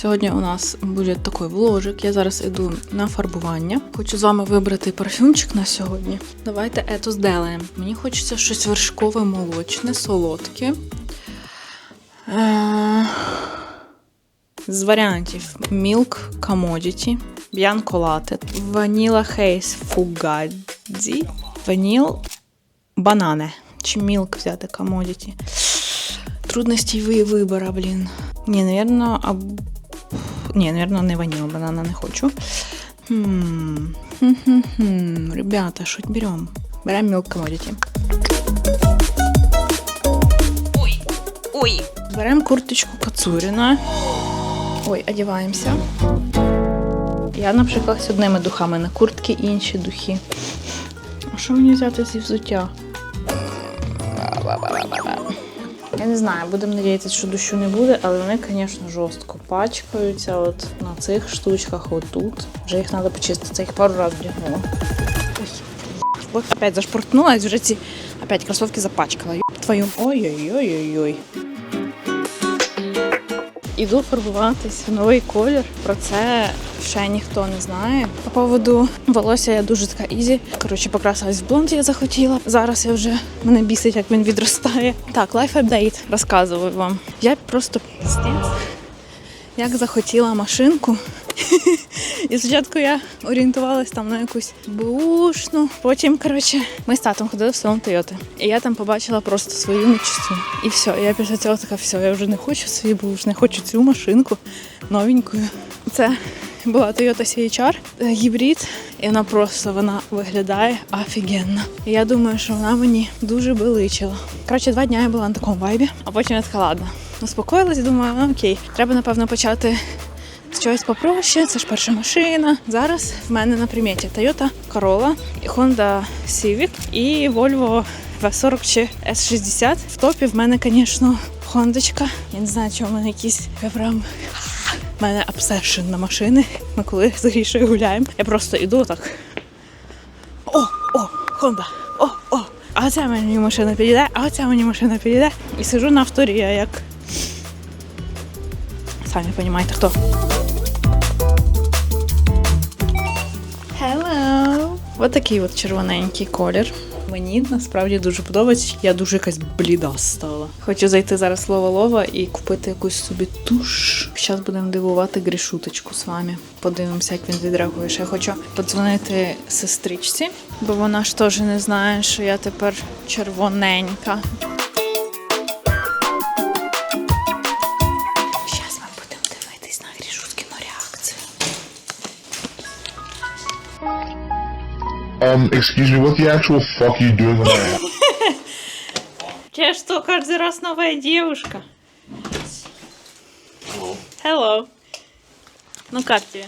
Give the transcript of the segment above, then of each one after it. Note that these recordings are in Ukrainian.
Сьогодні у нас буде такий вложик. Я зараз іду на фарбування. Хочу з вами вибрати парфюмчик на сьогодні. Давайте ето зделаємо. Мені хочеться щось вершкове молочне, солодке. Е, З варіантів Milk Commodity, Bianco Latte, Vanilla Haze Fugazi, Vanille Banane. Чи Milk взяти Commodity. Трудностей ви- вибора, блін. Ні, наверно, аб... Ні, наверно, не ваніла, банана не хочу. Хм. Ребята, що берем? Берем Milk Commodity. Ой, ой. Берем курточку Кацуріна. Ой, одягаємося. Я, наприклад, з одними духами на куртки інші духи. А що мені взяти зі взуття? Знаю, будемо надіятися, що дощу не буде, але вони, звісно, жорстко пачкаються от на цих штучках, отут. Вже їх треба почистити, це їх пару разів вдягнула. Ой, опять зашпортнулась, вже ці опять кросовки запачкала. Твою. Ой-ой-ой-ой-ой. Іду фарбуватись в новий колір. Про це ще ніхто не знає. По поводу волосся я дуже така ізі. Коротше, покрасилась в блонд, я захотіла. Зараз я вже мене бісить, як він відростає. Так, лайф апдейт розказую вам. Я просто як захотіла машинку. І спочатку я орієнтувалась там на якусь бушну. Потім, коротше, ми з татом ходили в салон Тойоти. І я там побачила просто свою нечисту. І все. Я після цього така, все, я вже не хочу свій буш, не хочу цю машинку новеньку. Це була Toyota CHR е, гібрид, і вона просто вона виглядає офігенно. Я думаю, що вона мені дуже би личила. Коротше, два дні я була на такому вайбі, а потім я така, ладно. Успокоїлась, думаю, ну окей, треба напевно почати чогось попроще, це ж перша машина. Зараз в мене на приміті Toyota Corolla, Honda Civic і Volvo V40 чи S60. В топі в мене, звісно, Хондочка. Я не знаю, чому в мене якісь я прям. У мене обсешн на машини. Ми коли з Грішою гуляємо. Я просто іду так. О, о, Honda, о, о. А ця мені машина підійде, а ця мені машина підійде. І сижу на авторі, я як. Самі розумієте, хто. Ось такий от червоненький колір. Мені насправді дуже подобається. Я дуже якась бліда стала. Хочу зайти зараз лова-лова і купити якусь собі туш. Зараз будемо дивувати грішуточку з вами. Подивимося, як він відреагує. Ще хочу подзвонити сестричці, бо вона ж теж не знає, що я тепер червоненька. Um, excuse me, what the actual fuck are you doing with my Тебе что, каждый раз новая девушка? Hello. Ну как тебе?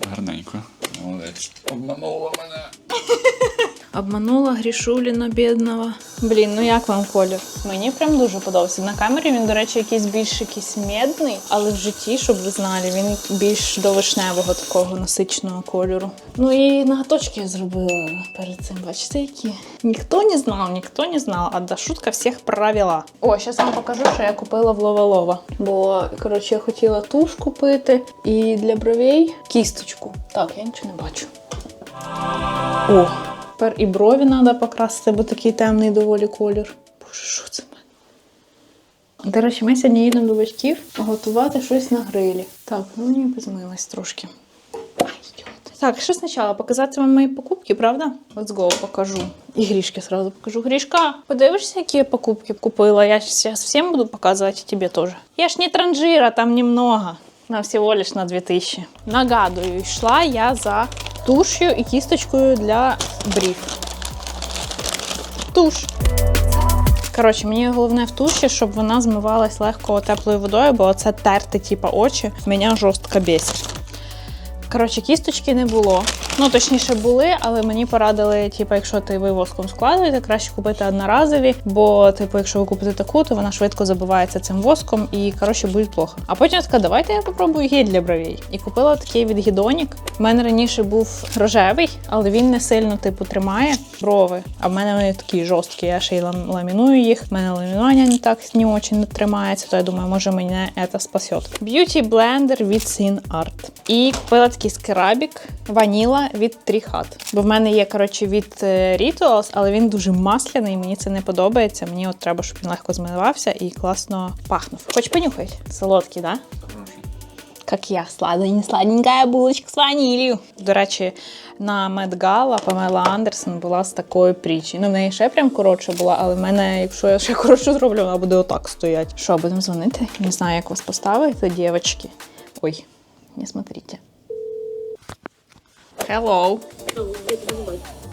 Гарненько. Молодець. Обманула мене. Обманула Грішуліна бідного. Блін, ну як вам колір? Мені прям дуже подобався. На камері він, до речі, якийсь більш якийсь медний, але в житті, щоб ви знали, він більш до вишневого такого насиченого кольору. Ну і ноготочки я зробила перед цим. Бачите, які? Ніхто не знав, ніхто не знав, а Дашутка всіх провела. О, зараз вам покажу, що я купила в Лова-Лова. Бо, коротше, я хотіла туш купити і для бровей кісточку. Так, я нічого не бачу. О, тепер і брові треба покрасити, бо такий темний доволі колір. Боже, що це мене? До речі, ми сьогодні їдемо до батьків готувати щось на грилі. Так, ну мені позмилась трошки. Так, що спочатку? Показати вам мої покупки, правда? Let's go, покажу. І грішки сразу покажу. Грішка, подивишся, які я покупки купила? Я зараз всім буду показувати, і тебе теж. Я ж не транжира, там немного. На всего лишь на 2000. Нагадую, йшла я за туш'ю і кісточкою для брів. Туш. Коротше, мені головне в туші, щоб вона змивалась легко теплою водою, бо це терти, типа очі, мене жорстко бісить. Коротше, кісточки не було. Ну, точніше, були, але мені порадили, типу, якщо ти ви воском складуєте, краще купити одноразові, бо, типу, якщо ви купите таку, то вона швидко забивається цим воском і коротше буде плохо. А потім я така, давайте я попробую гель для бровей. І купила такий від Гідонік. У мене раніше був рожевий, але він не сильно типу тримає брови. А в мене вони такі жорсткі. Я ще й ламіную їх. У мене ламінування не так не очень тримається, то я думаю, може мене це спасет. Beauty блендер від Sin Art. І купила такий скрабік ваніла від Hut. Бо в мене є коротше від е, Rituals, але він дуже масляний. Мені це не подобається. Мені от треба, щоб він легко змивався і класно пахнув. Хоч понюхай. Солодкий, да? Как я, сладенькая, сладенькая булочка з ванілью. До речі, на Медгала Памела Андерсон була з такою притчі. Ну, в неї ще прям коротша була, але в мене, якщо я ще коротше зроблю, вона буде отак стояти. Що, будемо дзвонити? Не знаю, як вас поставити, дівчатки. Ой, не смотрите. Hello.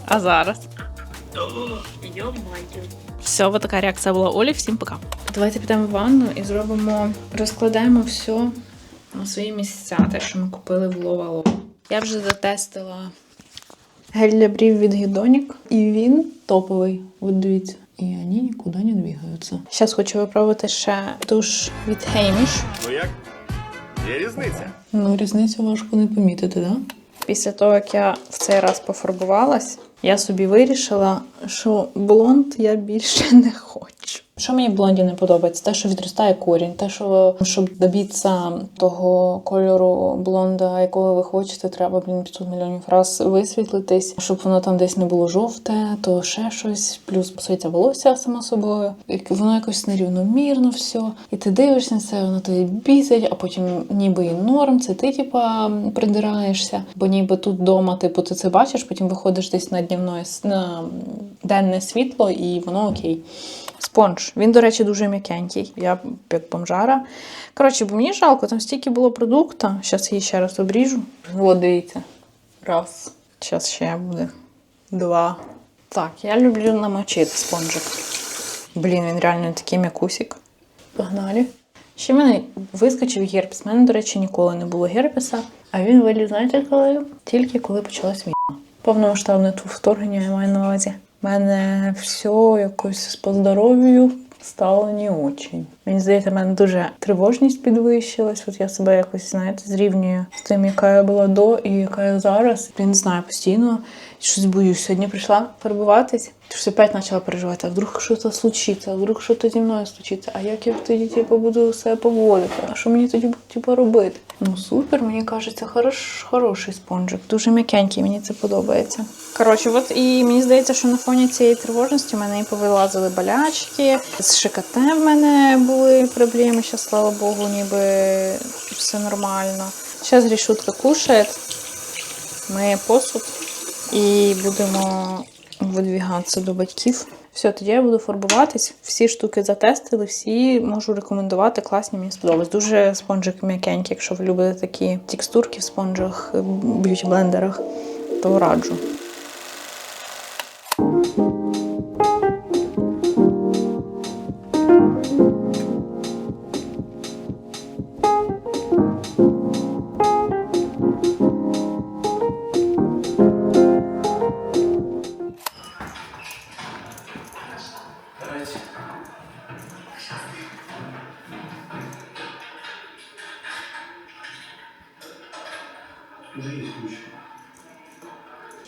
А зараз? Все, вот така реакція була Олі. Всім пока. Давайте підемо в ванну і зробимо, розкладаємо все на свої місця, те, що ми купили в Ловало. Я вже затестила гель для брів від Гідонік, і він топовий. От дивіться. І вони нікуди не двигаються. Зараз хочу випробувати ще туш від Хейміш. Ну як? Є різниця. Ну, різницю важко не помітити, да? Після того, як я в цей раз пофарбувалась, я собі вирішила, що блонд я більше не хочу. Що мені в блонді не подобається? Те, що відростає корінь, те, що щоб добитися того кольору блонда, якого ви хочете, треба блін 500 мільйонів раз висвітлитись, щоб воно там десь не було жовте, то ще щось. Плюс псується волосся само собою. І Воно якось нерівномірно все. І ти дивишся на це, воно тобі бісить, а потім ніби і норм. Це ти, типа, придираєшся. Бо ніби тут вдома, типу, ти це бачиш, потім виходиш десь на днівне на денне світло, і воно окей. Спонж. Він, до речі, дуже м'якенький. Я як бомжара. Коротше, бо мені жалко, там стільки було продукту. Зараз її ще раз обріжу. От, дивіться. Раз. Зараз ще буде. Два. Так, я люблю намочити спонжик. Блін, він реально такий м'якусик. Погнали. Ще в мене вискочив герпес. У мене, до речі, ніколи не було герпеса. А він виліз, знаєте, коли? Тільки коли почалась війна. Повномасштабне вторгнення я маю на увазі. Мене все якось по здоров'ю стало не очень. Мені здається, в мене дуже тривожність підвищилась. От я себе якось, знаєте, зрівнюю з тим, яка я була до і яка я зараз. Я не знаю, постійно щось боюсь. Сьогодні прийшла фарбуватись, щось опять почала переживати, а вдруг щось случиться, а вдруг щось зі мною случиться, а як я тоді типу, буду себе поводити? А що мені тоді типу, робити? Ну супер, мені кажеться, хорош, хороший спонжик, дуже м'якенький, мені це подобається. Коротше, от і мені здається, що на фоні цієї тривожності в мене і повилазили болячки. З ШКТ в мене були проблеми. Зараз, слава Богу, ніби все нормально. Зараз рішутка кушає, миє посуд і будемо видвігатися до батьків. Все, тоді я буду фарбуватись. Всі штуки затестили, всі можу рекомендувати. Класні, мені сподобалось. Дуже спонжик м'якенький, якщо ви любите такі текстурки в спонжах, б'юті-блендерах, то раджу.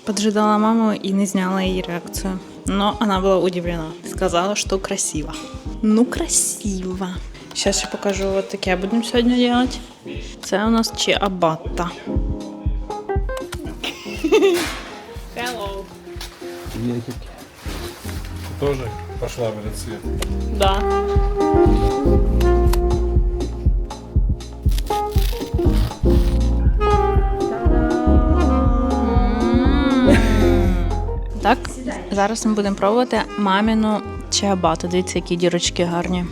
Поджидала маму и не сняла ей реакцию. Но она была удивлена. Сказала, что красиво. Ну, красиво. Сейчас я покажу, вот таке будем сегодня делать. Це у нас чиабатта. Hello. Тоже пошла в этот цвет. Да. Зараз ми будемо пробувати маміну чиабату. Дивіться, які дірочки гарні.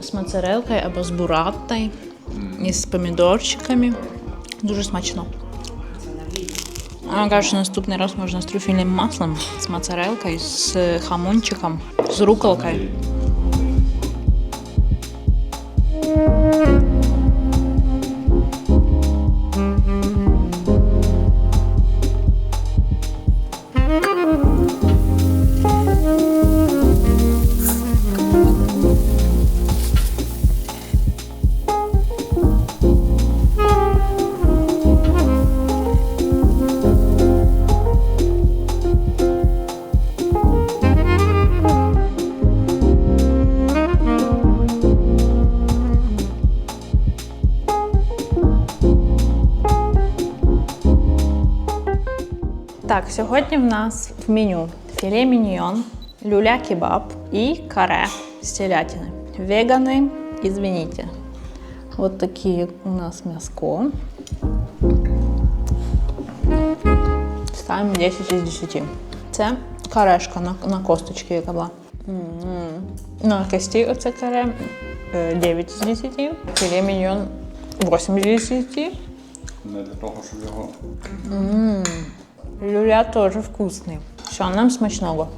З моцарелкою або з бураттою. І з помідорчиками. Дуже смачно. Каже, що наступний раз можна з трюфельним маслом, з моцарелкою, з хамончиком, з руколкою. Сьогодні в нас в меню філе міньйон, люля кебаб і каре з телятини. Вегани, извините. Вот такі у нас м'яско. Ставимо 10 із 10. Це карешка на, на косточці, яка була. М. На кості оце каре е, 9 з 10. Філе міньйон 8 з 10. Не для того, щоб його. Люля теж вкусний. Що, нам смачного.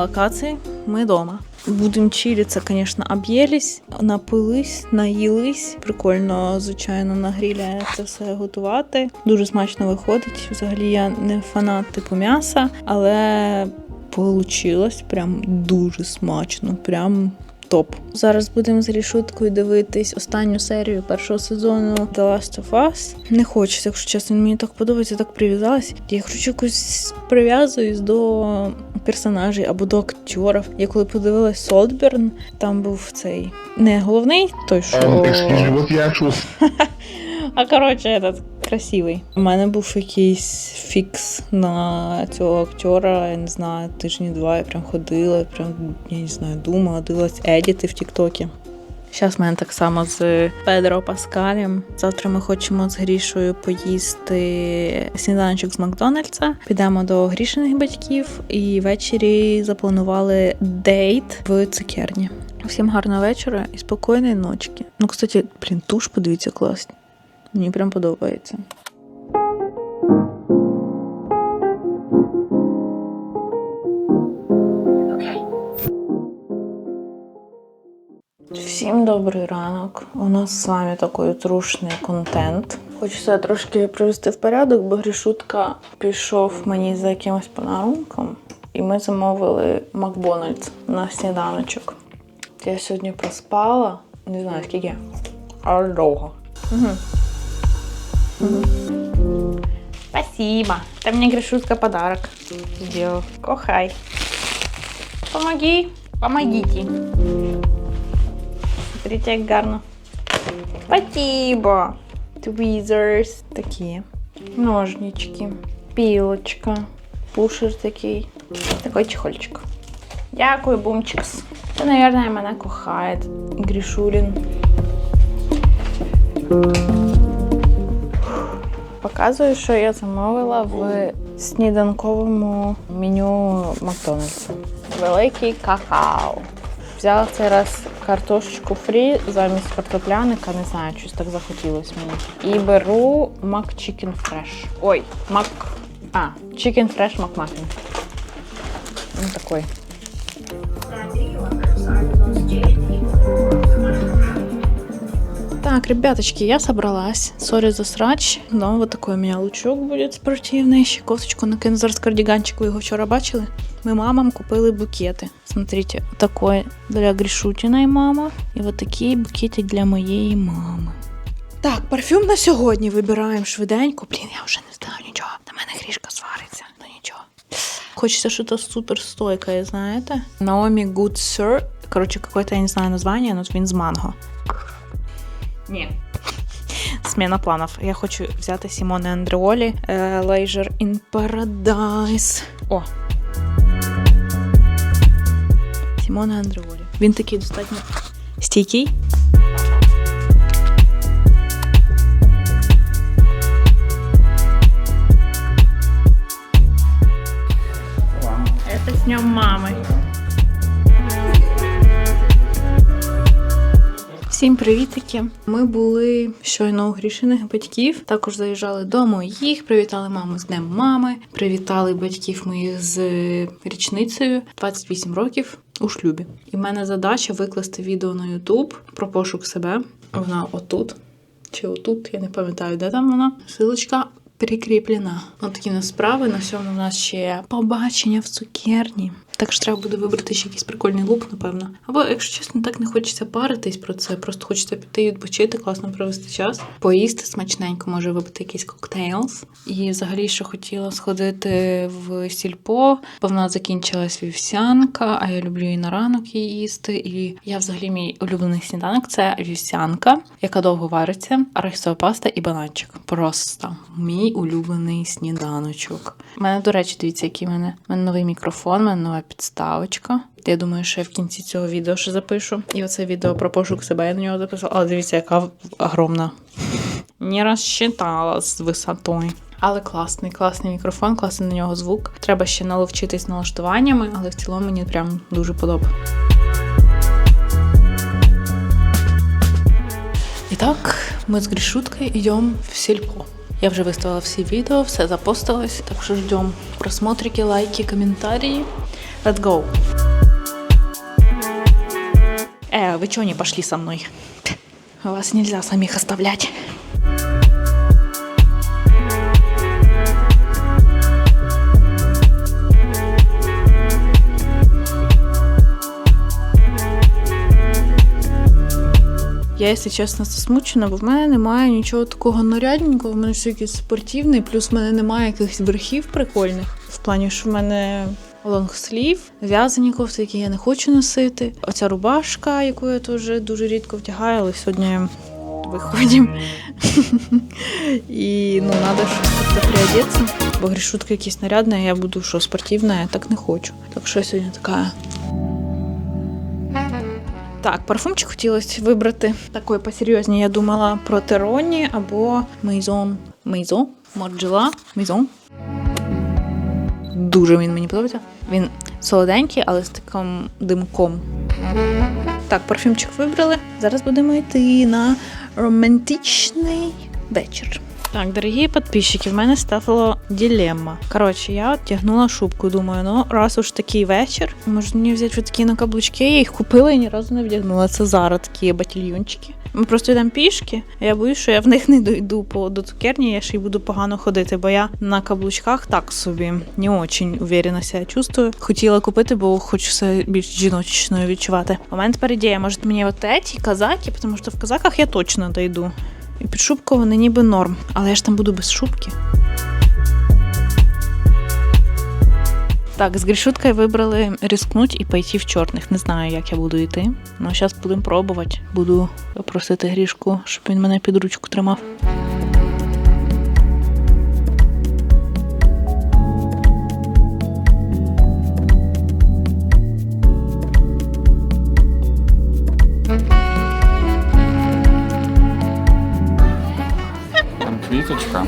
Локації. Ми вдома. Будемо чилиться, звісно, об'їлись, напились, наїлись. Прикольно, звичайно, на грілі це все готувати. Дуже смачно виходить. Взагалі я не фанат типу м'яса, але получилось прям дуже смачно. Прям топ. Зараз будемо з рішуткою дивитись останню серію першого сезону The Last of Us. Не хочеться, якщо чесно, мені так подобається, так прив'язалась. Я хочу якось прив'язуюсь до персонажей або до акторів. Я коли подивилась Солдберн, там був цей не головний, той що. Um, excuse me, what's the actual А коротше, этот красивий. У мене був якийсь фікс на цього актера. Я не знаю, тижні два я прям ходила, прям я не знаю, думала, дивилась едіти в Тіктокі. Зараз в мене так само з Педро Паскалем. Завтра ми хочемо з Грішою поїсти сніданочок з Макдональдса. Підемо до Грішиних батьків і ввечері запланували дейт в цукерні. Всім гарного вечора і спокійної ночки. Ну, кстати, блін, туш, подивіться, класні. Мені прям подобається. Всім добрий ранок. У нас з вами такий трушний контент. Хочеться трошки привести в порядок, бо Грішутка пішов мені за якимось подарунком, і ми замовили Макдональдс на сніданочок. Я сьогодні проспала, не знаю скільки, але довго. Спасибо. Ты мне Гришутка подарок сделал. Кохай. Помоги. Помогите. Смотрите, як гарно. Спасибо. Tweezers. Такі. Ножнички. Пілочка. Пушер такий. Такий чехольчик. Дякую, бумчикс. Це, наверное, мене кохає. Грішулін. Показую, що я замовила в сніданковому меню Макдональдса. Великий какао. Взяла цей раз картошечку фрі замість картопляника, не знаю, щось так захотілося мені. І беру Мак Chicken Fresh. Ой, Мак. А, Chicken Fresh McMuffin. Ну такой. Так, ребяточки, я собралась. Сори за срач, но вот такой у меня лучок будет спортивный. Ще кофточку накину. Зараз кардиганчик, ви його вчора бачили. Ми мамам купили букети. Смотрите, такой для Грішутіної мама. І вот такий букетик для моєї мами. Так, парфюм на сьогодні вибираємо швиденько. Блін, я вже не знаю нічого. На мене грішка свариться, ну нічого. Хочется что-то супер стойкое, знаєте? Naomi Good Sir. Короче, какое-то, я не знаю название, но він з манго. Ні. Сміна планів. Я хочу взяти Сімоне Андреолі е, Leisure in Paradise. О. Сімоне Андреолі. Він такий достатньо стійкий. Это с днем мамы. Всім привітики! Ми були щойно у грішених батьків. Також заїжджали до моїх, привітали маму з днем мами, привітали батьків моїх з річницею 28 років у шлюбі. І в мене задача викласти відео на YouTube про пошук себе. Вона отут чи отут, я не пам'ятаю, де там вона. Силочка прикріплена. От такі в нас справи. На сьому у нас ще побачення в цукерні. Так що треба буде вибрати ще якийсь прикольний лук, напевно. Або, якщо чесно, так не хочеться паритись про це. Просто хочеться піти і відпочити, класно провести час, поїсти смачненько, може випити якийсь коктейлс. І взагалі ще хотіла сходити в сільпо, бо в нас закінчилась вівсянка, а я люблю і на ранок її їсти. І я взагалі мій улюблений сніданок це вівсянка, яка довго вариться, арахісова паста і бананчик. Просто мій улюблений сніданочок. У мене, до речі, дивіться, який в мене. У мене новий мікрофон, у мене нова підставочка. Я думаю, що я в кінці цього відео ще запишу. І оце відео про пошук себе я на нього записала. Але дивіться, яка огромна. Не розчитала з висотою. Але класний, класний мікрофон, класний на нього звук. Треба ще наловчитись налаштуваннями, але в цілому мені прям дуже подобається. І так, ми з Грішуткою йдемо в сільпо. Я вже виставила всі відео, все запостилось, так що ждем просмотрики, лайки, комментарии. Let's go! Э, вы чё не пошли со мной? Вас нельзя самих оставлять. Я, якщо чесно, засмучена, бо в мене немає нічого такого нарядненького, в мене все якийсь спортивний, плюс в мене немає якихось верхів прикольних. В плані, що в мене лонгслів, в'язані кофти, які я не хочу носити. Оця рубашка, яку я теж дуже рідко вдягаю, але сьогодні виходимо. І ну, треба щось приодеться. Бо грішутка якісь нарядна, а я буду що спортивна, я так не хочу. Так що я сьогодні така. Так, парфумчик хотілося вибрати. Такий посерйозні. Я думала про Тероні або Мейзон. Мейзон? Морджела? Мейзон. Дуже він мені подобається. Він солоденький, але з таким димком. Так, парфюмчик вибрали. Зараз будемо йти на романтичний вечір. Так, дорогі підписчики, в мене стала дилемма. Коротше, я одягнула шубку. Думаю, ну раз уж такий вечір, може мені взяти такі на каблучки. Я їх купила і ні разу не вдягнула. Це зараз такі батальйончики. Ми просто йдемо пішки. Я боюсь, що я в них не дойду по до цукерні, я ще й буду погано ходити, бо я на каблучках так собі не очень уверенно себе чувствую. Хотіла купити, бо хочу себе більш жіночною відчувати. Мене тепер може мені от ці казаки, тому що в казаках я точно дойду. І під шубку вони ніби норм, але я ж там буду без шубки. Так, з грішуткою вибрали рискнуть і пойти в чорних. Не знаю, як я буду йти. Ну, зараз будемо пробувати. Буду просити грішку, щоб він мене під ручку тримав. квіточка.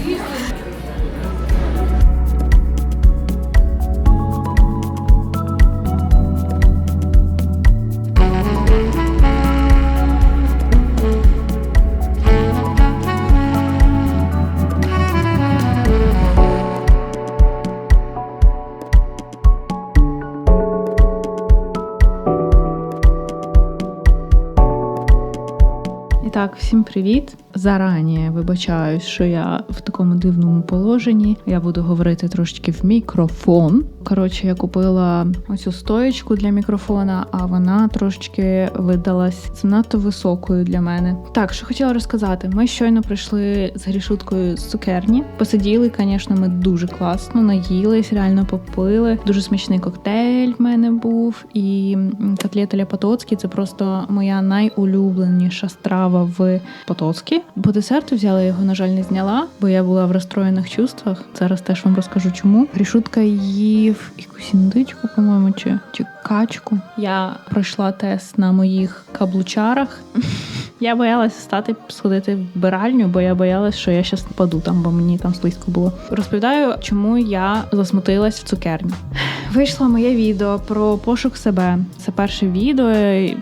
І так, всім привіт. Зарані вибачаюсь, що я в такому дивному положенні. Я буду говорити трошечки в мікрофон. Коротше, я купила оцю стоєчку для мікрофона, а вона трошечки видалась занадто високою для мене. Так, що хотіла розказати, ми щойно прийшли з грішуткою з цукерні. Посиділи, звісно, ми дуже класно, наїлись, реально попили. Дуже смачний коктейль в мене був. І котлета ля Потоцькі це просто моя найулюбленіша страва в Потоцькі. По десерту взяла його, на жаль, не зняла, бо я була в розстроєних чувствах. Зараз теж вам розкажу, чому. Грішутка їв якусь індичку, по-моєму, чи, чи качку. Я пройшла тест на моїх каблучарах. Я боялася стати сходити в биральню, бо я боялася, що я щас впаду там, бо мені там слизько було. Розповідаю, чому я засмутилась в цукерні. Вийшло моє відео про пошук себе. Це перше відео,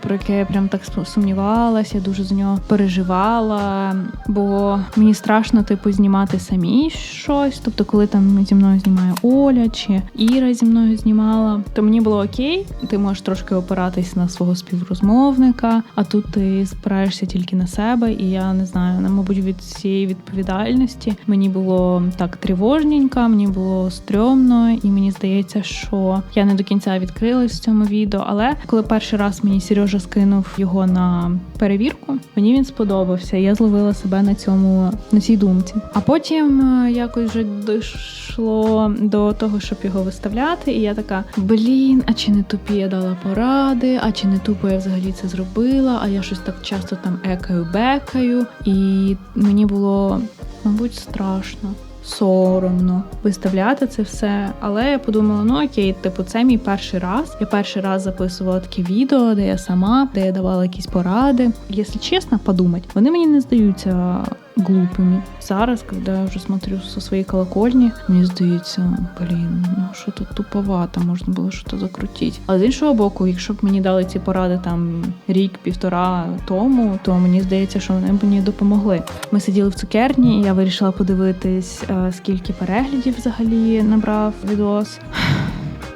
про яке я прям так сумнівалася, дуже за нього переживала. Бо мені страшно, типу, знімати самі щось. Тобто, коли там зі мною знімає Оля чи Іра зі мною знімала, то мені було окей, ти можеш трошки опиратись на свого співрозмовника, а тут ти спираєшся тільки на себе, і я не знаю, на мабуть, від цієї відповідальності мені було так тривожненько, мені було стрьомно, і мені здається, що я не до кінця відкрилась в цьому відео. Але коли перший раз мені Сережа скинув його на перевірку, мені він сподобався. Я зловила себе на цьому на цій думці. А потім е, якось вже дійшло до того, щоб його виставляти, і я така: блін, а чи не тупі я дала поради, а чи не тупо я взагалі це зробила? А я щось так часто там екаю, бекаю, і мені було, мабуть, страшно. Соромно виставляти це все, але я подумала: ну окей, типу, це мій перший раз. Я перший раз записувала такі відео, де я сама, де я давала якісь поради. Якщо чесно, подумати, вони мені не здаються глупими. Зараз, коли я вже смотрю со своєї колокольні, мені здається, блін, ну що тут туповато, можна було щось закрутити. Але з іншого боку, якщо б мені дали ці поради там рік-півтора тому, то мені здається, що вони б мені допомогли. Ми сиділи в цукерні, і я вирішила подивитись, е, скільки переглядів взагалі набрав відос.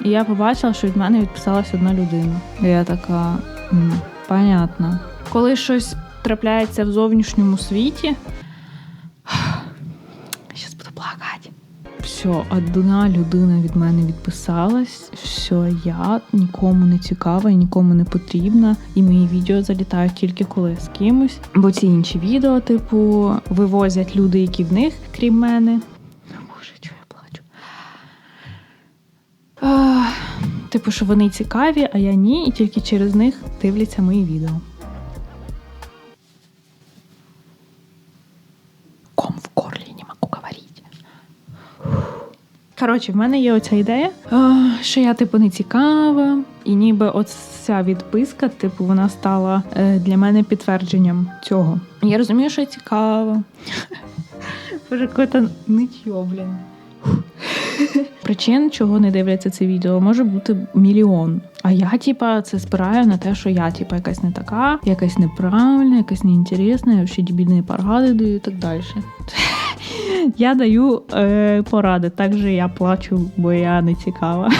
І я побачила, що від мене відписалась одна людина. І я така, понятно. Коли щось трапляється в зовнішньому світі, Щас буду плакати. Все, одна людина від мене відписалась. Все, я нікому не цікава і нікому не потрібна. І мої відео залітають тільки коли з кимось. Бо ці інші відео, типу, вивозять люди, які в них, крім мене. Боже, чого я плачу? А, типу, що вони цікаві, а я ні, і тільки через них дивляться мої відео. Коротше, в мене є оця ідея, що я, типу, не цікава, і ніби оця відписка, типу, вона стала е, для мене підтвердженням цього. Я розумію, що я цікава. Боже, какое-то ничьо, блін. Причин, чого не дивляться це відео, може бути мільйон. А я, типа, це спираю на те, що я, типа, якась не така, якась неправильна, якась неінтересна, я взагалі дебільні поради даю і так далі. Я даю е, поради, так же я плачу, бо я не цікава.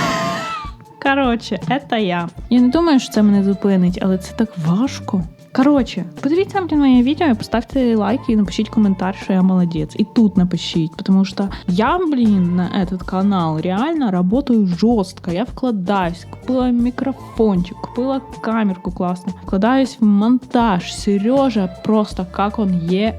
Коротше, це я. Я не думаю, що це мене зупинить, але це так важко. Коротше, подивіться блін, моє відео, і поставте лайк і напишіть коментар, що я молодець. І тут напишіть, потому что я, блин, на этот канал реально работаю жестко. Я вкладаюсь, купила микрофончик, купила камерку классно, вкладаюсь в монтаж. Сережа просто как он є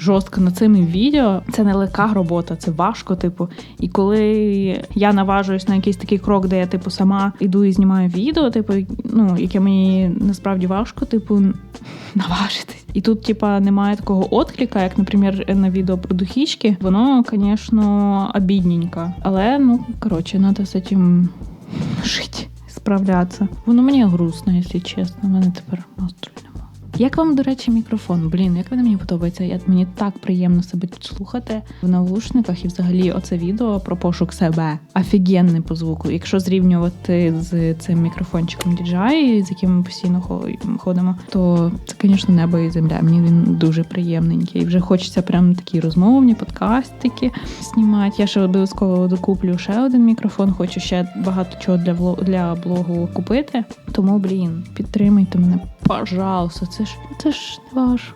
жорстко над цими відео. Це не легка робота, це важко, типу. І коли я наважуюсь на якийсь такий крок, де я типу сама іду і знімаю відео, типу, ну яке мені насправді важко, типу, наважитись. І тут, типа, немає такого отклика, як, наприклад, на відео про духічки. Воно, звісно, обідненько. Але ну коротше, треба з цим жити, справлятися. Воно мені грустно, якщо чесно. У мене тепер немає. Як вам, до речі, мікрофон? Блін, як він мені подобається? Я, мені так приємно себе слухати в навушниках і взагалі оце відео про пошук себе. Офігенне по звуку. Якщо зрівнювати з цим мікрофончиком DJI, з яким ми постійно хо- ходимо, то це, звісно, небо і земля. Мені він дуже приємненький. Вже хочеться прям такі розмовні подкастики знімати. Я ще обов'язково докуплю ще один мікрофон. Хочу ще багато чого для вло- для блогу купити. Тому, блін, підтримайте мене, пожалуйста. Це ж це ж не важко.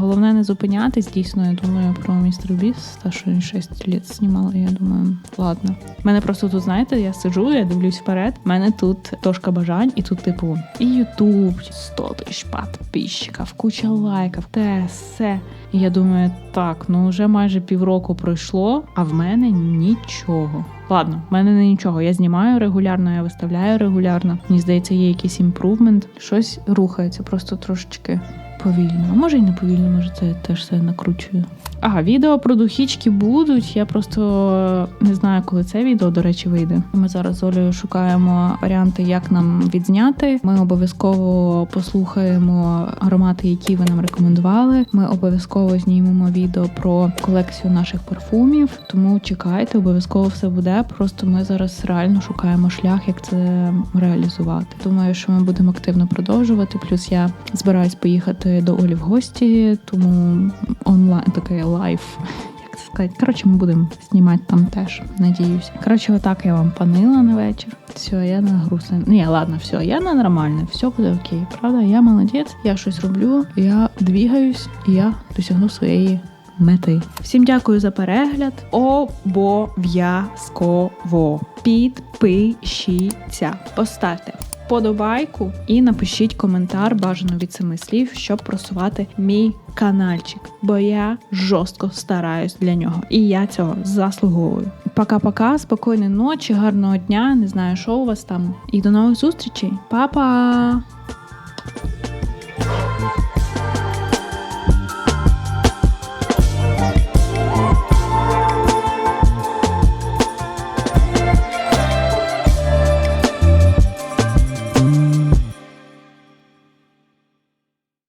Головне не зупинятись. Дійсно, я думаю про містер Біс, та що він 6 літ знімала. Я думаю, ладно. Мене просто тут, знаєте, я сиджу, я дивлюсь вперед. У мене тут дошка бажань, і тут, типу, і Ютуб, 100 тисяч підписчиків, куча лайків, те, все. І я думаю, так, ну вже майже півроку пройшло, а в мене нічого. Ладно, в мене не нічого. Я знімаю регулярно, я виставляю регулярно. Мені здається, є якийсь імпрувмент. Щось рухається, просто трошечки повільно. Може й не повільно, може це теж все накручую. Ага, відео про духічки будуть. Я просто не знаю, коли це відео, до речі, вийде. Ми зараз з Олею шукаємо варіанти, як нам відзняти. Ми обов'язково послухаємо аромати, які ви нам рекомендували. Ми обов'язково знімемо відео про колекцію наших парфумів. Тому чекайте, обов'язково все буде. Просто ми зараз реально шукаємо шлях, як це реалізувати. Думаю, що ми будемо активно продовжувати. Плюс я збираюсь поїхати до Олі в гості, тому онлайн таке лайф. Як це сказати? Коротше, ми будемо знімати там теж. Надіюсь. Коротше, отак я вам панила на вечір. Все, я на грустне. Ні, ладно, все, я на нормальне, все буде окей. Правда, я молодець, я щось роблю, я двігаюсь, я досягну своєї мети. Всім дякую за перегляд. Обов'язково підпишіться, поставте вподобайку і напишіть коментар бажано від семи слів, щоб просувати мій каналчик, бо я жорстко стараюсь для нього, і я цього заслуговую. Пока-пока, спокійної ночі, гарного дня. Не знаю, що у вас там. І до нових зустрічей. Па-па!